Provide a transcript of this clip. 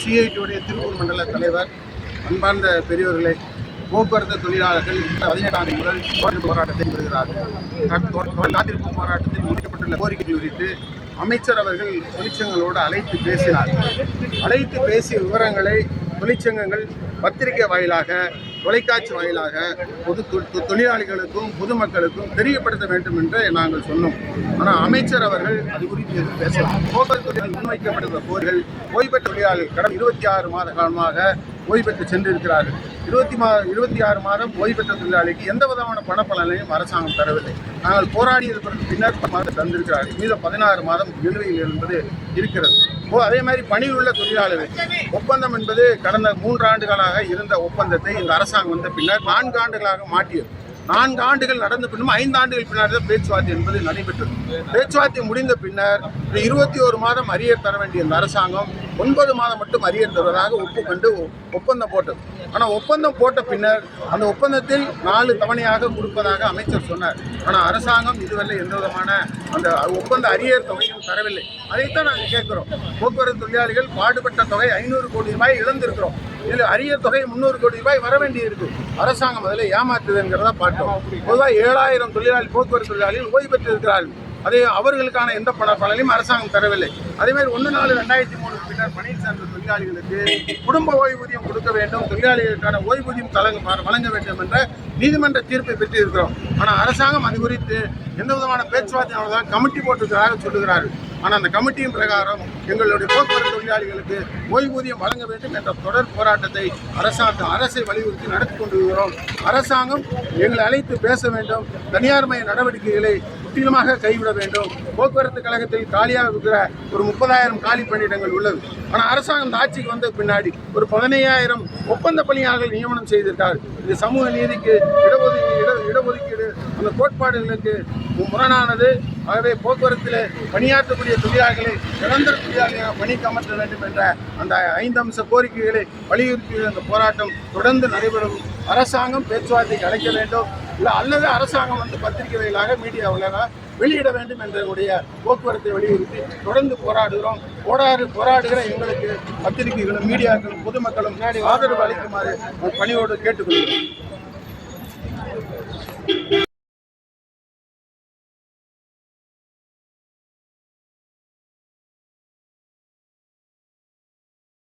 சிஐடியுடைய திருப்பூர் மண்டல தலைவர் அன்பார்ந்த பெரியவர்களே போக்குவரத்து தொழிலாளர்கள் பதினேழாம் தேதி முதல் தொடர்ந்து போராட்டத்தை வருகிறார்கள் காத்திருப்பு போராட்டத்தில் முடிக்கப்பட்டுள்ள கோரிக்கை குறித்து அமைச்சர் அவர்கள் தொழிற்சங்கங்களோடு அழைத்து பேசினார் அழைத்து பேசிய விவரங்களை தொழிற்சங்கங்கள் பத்திரிகை வாயிலாக தொலைக்காட்சி வாயிலாக பொது தொழிலாளிகளுக்கும் பொதுமக்களுக்கும் தெரியப்படுத்த வேண்டும் என்று நாங்கள் சொன்னோம். ஆனால் அமைச்சர் அவர்கள் அது குறித்து எதுவும் பேசலாம் போக்குவரத்து தொழிலாளர்கள் முன்வைக்கப்படுகிற போர்கள் ஓய்வு பெற்ற தொழிலாளர்கள் கடந்த இருபத்தி ஆறு மாத காலமாக ஓய்வு பெற்று சென்றிருக்கிறார்கள். இருபத்தி மா இருபத்தி ஆறு மாதம் ஓய்வு பெற்ற தொழிலாளிக்கு எந்த விதமான பணப்பலனையும் அரசாங்கம் தரவில்லை. நாங்கள் போராடியதற்கு பின்னர் மாதம் தந்திருக்கிறார்கள். மீதம் பதினாறு மாதம் நிலுவையில் என்பது இருக்கிறது. ஓ அதே மாதிரி பணியில் உள்ள தொழிலாளர்கள். ஒப்பந்தம் என்பது கடந்த மூன்று ஆண்டுகளாக இருந்த ஒப்பந்தத்தை இந்த அரசாங்கம் வந்த பின்னர் நான்கு ஆண்டுகளாக மாற்றியது. நான்கு ஆண்டுகள் நடந்த பின்னும் ஐந்து ஆண்டுகள் பின்னர் தான் பேச்சுவார்த்தை என்பது நடைபெற்றது. பேச்சுவார்த்தை முடிந்த பின்னர் இருபத்தி ஒரு மாதம் அரியர் தர வேண்டிய இந்த அரசாங்கம் ஒன்பது மாதம் மட்டும் அரியர் தருவதாக ஒப்புக்கொண்டு ஒப்பந்தம் போட்டது. ஆனால் ஒப்பந்தம் போட்ட பின்னர் அந்த ஒப்பந்தத்தில் நாலு தவணையாக கொடுப்பதாக அமைச்சர் சொன்னார். ஆனால் அரசாங்கம் இதுவரை எந்த விதமான அந்த ஒப்பந்த அரியர் தொகையும் தரவில்லை. அதைத்தான் நாங்கள் கேட்குறோம். போக்குவரத்து தொழிலாளிகள் பாடுபட்ட தொகை ஐநூறு கோடி ரூபாய் இழந்திருக்கிறோம். இதில் அரியர் தொகை முந்நூறு கோடி ரூபாய் வர வேண்டியிருக்கு. அரசாங்கம் அதில் ஏமாற்றுதுங்கிறத பார்த்தோம். பொதுவாக ஏழாயிரம் தொழிலாளி போக்குவரத்து தொழிலாளிகள் ஓய்வு பெற்றிருக்கிறார்கள். அதே அவர்களுக்கான எந்த பண பலனையும் அரசாங்கம் தரவில்லை. அதே மாதிரி ஒன்று நாலு ரெண்டாயிரத்தி மூணு பின்னர் பணியில் சேர்ந்த தொழிலாளிகளுக்கு குடும்ப ஓய்வூதியம் கொடுக்க வேண்டும் தொழிலாளிகளுக்கான ஓய்வூதியம் தலங்க வழங்க வேண்டும் என்ற நீதிமன்ற தீர்ப்பை பெற்றிருக்கிறோம். ஆனால் அரசாங்கம் அது குறித்து எந்த விதமான பேச்சுவார்த்தை தான் கமிட்டி போட்டிருக்கிறதாக சொல்லுகிறார்கள். ஆனால் அந்த கமிட்டியின் பிரகாரம் எங்களுடைய போக்குவரத்து தொழிலாளிகளுக்கு ஓய்வூதியம் வழங்க வேண்டும் என்ற தொடர் போராட்டத்தை அரசாங்கம் அரசை வலியுறுத்தி நடத்தி கொண்டு வருகிறோம் அரசாங்கம் எங்களை அழைத்து பேச வேண்டும். தனியார் மய நடவடிக்கைகளை முற்றிலுமாக கைவிட வேண்டும். போக்குவரத்து கழகத்தில் காலியாக இருக்கிற ஒரு முப்பதாயிரம் காலி பணியிடங்கள் உள்ளது. ஆனால் அரசாங்கம் இந்த ஆட்சிக்கு வந்த பின்னாடி ஒரு பதினையாயிரம் ஒப்பந்த பணியாளர்கள் நியமனம் செய்திருக்கார். இது சமூக நீதிக்கு இடஒதுக்கீடு இட இடஒதுக்கீடு அந்த கோட்பாடுகளுக்கு முரணானது. ஆகவே போக்குவரத்தில் பணியாற்றக்கூடிய தொழிலாளர்களை நிரந்தர தொழிலாளியாக பணிக்கு அமர்த்த வேண்டும் என்ற அந்த ஐந்து அம்ச கோரிக்கைகளை வலியுறுத்தியுள்ள அந்த போராட்டம் தொடர்ந்து நடைபெறும். அரசாங்கம் பேச்சுவார்த்தைக்கு அழைக்க வேண்டும். இல்லை அல்லது அரசாங்கம் வந்து பத்திரிகை வாயிலாக மீடியாவிலாக வெளியிட வேண்டும் என்றுடைய போக்குவரத்தை வலியுறுத்தி தொடர்ந்து போராடுகிறோம். போராடு போராடுகிற எங்களுக்கு பத்திரிகைகளும் மீடியாக்களும் பொதுமக்களும் ஆதரவு அளிக்குமாறு பணியோடு கேட்டுக்கொள்கிறோம்.